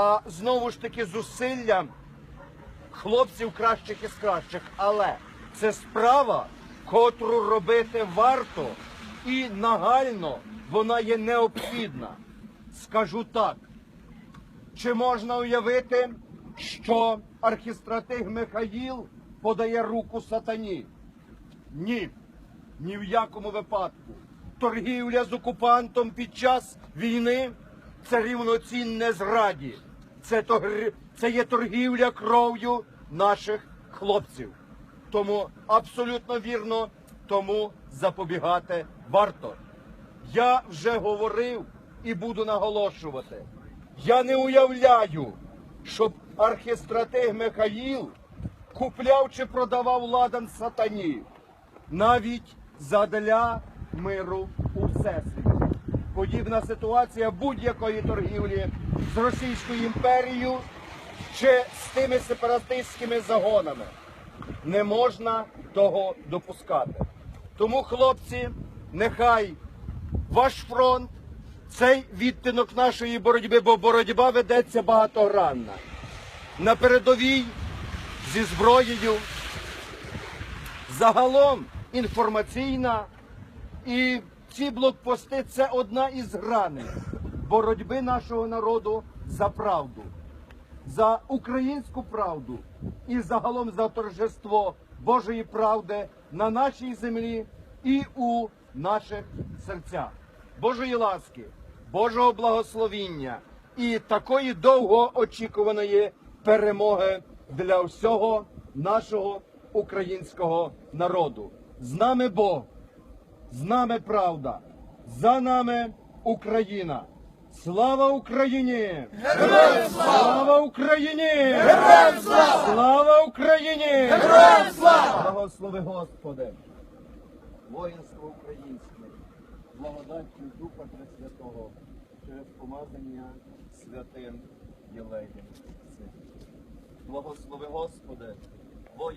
А знову ж таки зусилля хлопців кращих із кращих. Але це справа, котру робити варто і нагально вона є необхідна. Скажу так. Чи можна уявити, що архістратиг Михаїл подає руку сатані? Ні, ні в якому випадку. Торгівля з окупантом під час війни це рівноцінне зраді. Це, це є торгівля кров'ю наших хлопців. Тому абсолютно вірно, тому запобігати варто. Я вже говорив і буду наголошувати. Я не уявляю, щоб архістратиг Михаїл купляв чи продавав ладан сатані навіть задля миру у всесвіті. Подібна ситуація будь-якої торгівлі з Російською імперією чи з тими сепаратистськими загонами. Не можна того допускати. Тому, хлопці, нехай ваш фронт, цей відтинок нашої боротьби, бо боротьба ведеться багатогранна. На передовій зі зброєю, загалом інформаційна. І ці блокпости це одна із граней боротьби нашого народу за правду, за українську правду і загалом за торжество Божої правди на нашій землі і у наших серцях. Божої ласки, Божого благословіння і такої довго очікуваної перемоги для всього нашого українського народу. З нами Бог, з нами правда, за нами Україна. Слава Україні! Героям слава! Слава Україні! Героям слава! Слава Україні! Героям слава! Благослови Господи! Воїнство українське, благодаттю Духа Пресвятого через помазання святим Єлеєм. Благослови Господи,